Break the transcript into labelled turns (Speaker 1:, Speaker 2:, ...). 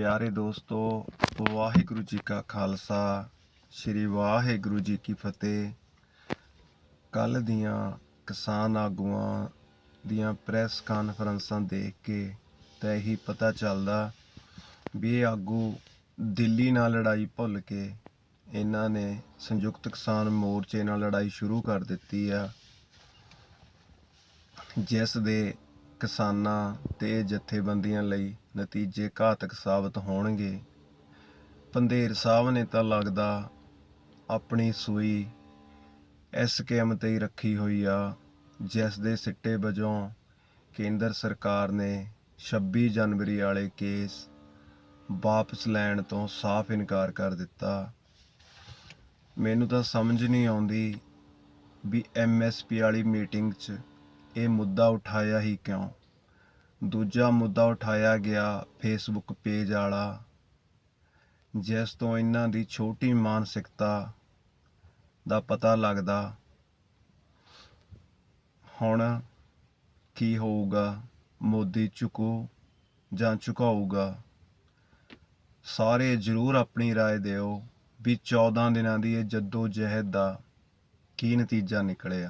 Speaker 1: ਪਿਆਰੇ ਦੋਸਤੋ, ਵਾਹਿਗੁਰੂ ਜੀ ਕਾ ਖਾਲਸਾ, ਸ੍ਰੀ ਵਾਹਿਗੁਰੂ ਜੀ ਕੀ ਫਤਿਹ। ਕੱਲ ਦੀਆਂ ਕਿਸਾਨ ਆਗੂਆਂ ਦੀਆਂ ਪ੍ਰੈਸ ਕਾਨਫਰੰਸਾਂ ਦੇਖ ਕੇ ਤਾਂ ਇਹੀ ਪਤਾ ਚੱਲਦਾ ਵੀ ਇਹ ਆਗੂ ਦਿੱਲੀ ਨਾਲ ਲੜਾਈ ਭੁੱਲ ਕੇ ਇਹਨਾਂ ਨੇ ਸੰਯੁਕਤ ਕਿਸਾਨ ਮੋਰਚੇ ਨਾਲ ਲੜਾਈ ਸ਼ੁਰੂ ਕਰ ਦਿੱਤੀ ਆ। ਜਿਸ ਦੇ ਕਿਸਾਨਾਂ ਤੇ ਜਥੇਬੰਦੀਆਂ ਲਈ ਨਤੀਜੇ ਘਾਤਕ ਸਾਬਤ ਹੋਣਗੇ। ਪੰਧੇਰ ਸਾਹਿਬ ਨੇ ਤਾਂ ਲੱਗਦਾ ਆਪਣੀ ਸੂਈ ਇਸ ਕਿਮ ਤੇ ਹੀ ਰੱਖੀ ਹੋਈ ਆ, ਜਿਸ ਦੇ ਸਿੱਟੇ ਵਜੋਂ ਕੇਂਦਰ ਸਰਕਾਰ ਨੇ 26 ਜਨਵਰੀ ਵਾਲੇ ਕੇਸ ਵਾਪਸ ਲੈਣ ਤੋਂ ਸਾਫ਼ ਇਨਕਾਰ ਕਰ ਦਿੱਤਾ। ਮੈਨੂੰ ਤਾਂ ਸਮਝ ਨਹੀਂ ਆਉਂਦੀ ਵੀ ਐਮਐਸਪੀ ਵਾਲੀ ਮੀਟਿੰਗ 'ਚ ਇਹ ਮੁੱਦਾ ਉਠਾਇਆ ਹੀ ਕਿਉਂ ਦੂਜਾ ਮੁੱਦਾ ਉਠਾਇਆ ਗਿਆ ਫੇਸਬੁੱਕ ਪੇਜ ਵਾਲਾ ਜਿਸ ਤੋਂ ਇਹਨਾਂ ਦੀ ਛੋਟੀ ਮਾਨਸਿਕਤਾ ਦਾ ਪਤਾ ਲੱਗਦਾ ਹੁਣ ਕੀ ਹੋਊਗਾ ਮੋਦੀ ਝੁਕੂ ਜਾਂ ਝੁਕਾਊਗਾ ਸਾਰੇ ਜ਼ਰੂਰ ਆਪਣੀ رائے ਦਿਓ ਵੀ 14 ਦਿਨਾਂ ਦੀ ਇਹ ਜੱਦੋ ਜਹਿਦ ਦਾ ਕੀ ਨਤੀਜਾ ਨਿਕਲਿਆ